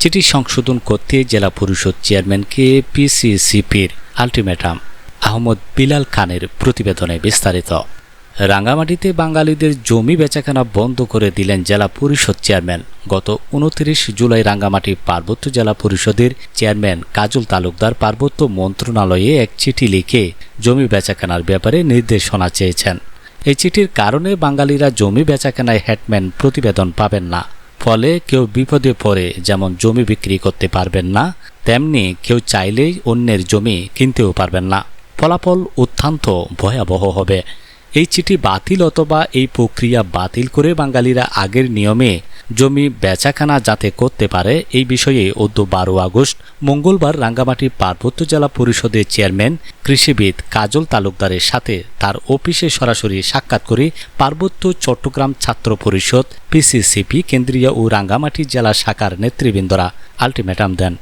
চিঠি সংশোধন করতে জেলা পরিষদ চেয়ারম্যানকে পিসিসিপির আলটিমেটাম আহমদ বিলাল খানের প্রতিবেদনে বিস্তারিত। রাঙ্গামাটিতে বাঙালিদের জমি বেচাকেনা বন্ধ করে দিলেন জেলা পরিষদ চেয়ারম্যান। গত উনত্রিশ জুলাই রাঙ্গামাটি পার্বত্য জেলা পরিষদের চেয়ারম্যান কাজল তালুকদার পার্বত্য মন্ত্রণালয়ে এক চিঠি লিখে জমি বেচাকেনার ব্যাপারে নির্দেশনা চেয়েছেন। এই চিঠির কারণে বাঙালিরা জমি বেচাকেনায় হ্যাটম্যান প্রতিবেদন পাবেন না। ফলে কেউ বিপদে পড়ে যেমন জমি বিক্রি করতে পারবেন না, তেমনি কেউ চাইলেই অন্যের জমি কিনতেও পারবেন না। ফলাফল অত্যন্ত ভয়াবহ হবে। এই চিঠি বাতিল অথবা এই প্রক্রিয়া বাতিল করে বাঙালিরা আগের নিয়মে জমি বেচাকেনা যাতে করতে পারে, এই বিষয়ে অদ্য বারো আগস্ট মঙ্গলবার রাঙ্গামাটি পার্বত্য জেলা পরিষদের চেয়ারম্যান কৃষিবিদ কাজল তালুকদারের সাথে তার অফিসে সরাসরি সাক্ষাৎ করে পার্বত্য চট্টগ্রাম ছাত্র পরিষদ, পিসিসিপি, কেন্দ্রীয় ও রাঙ্গামাটি জেলা শাখার নেতৃবৃন্দরা। আলটিমেটাম দেন।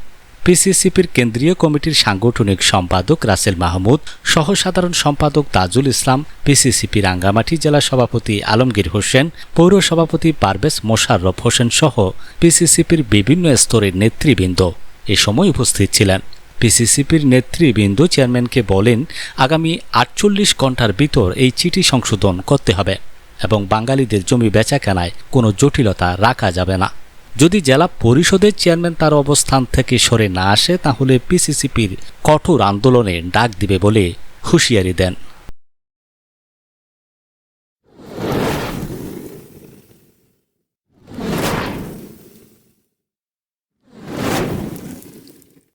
পিসিসিপির কেন্দ্রীয় কমিটির সাংগঠনিক সম্পাদক রাসেল মাহমুদ সহ সাধারণ সম্পাদক তাজুল ইসলাম, পিসিসিপি রাঙ্গামাটি জেলা সভাপতি আলমগীর হোসেন, পৌর সভাপতি পারভেজ মোশাররফ হোসেন সহ পিসিসিপির বিভিন্ন স্তরের নেতৃবৃন্দ এ সময় উপস্থিত ছিলেন। পিসিসিপির নেতৃবৃন্দ চেয়ারম্যানকে বলেন, আগামী আটচল্লিশ ঘণ্টার ভিতর এই চিঠি সংশোধন করতে হবে এবং বাঙালিদের জমি বেচাকেনায় কোনো জটিলতা রাখা যাবে না। যদি জেলা পরিষদের চেয়ারম্যান তার অবস্থান থেকে সরে না আসে, তাহলে পিসিসিপির কঠোর আন্দোলনে ডাক দিবে বলে হুঁশিয়ারি দেন।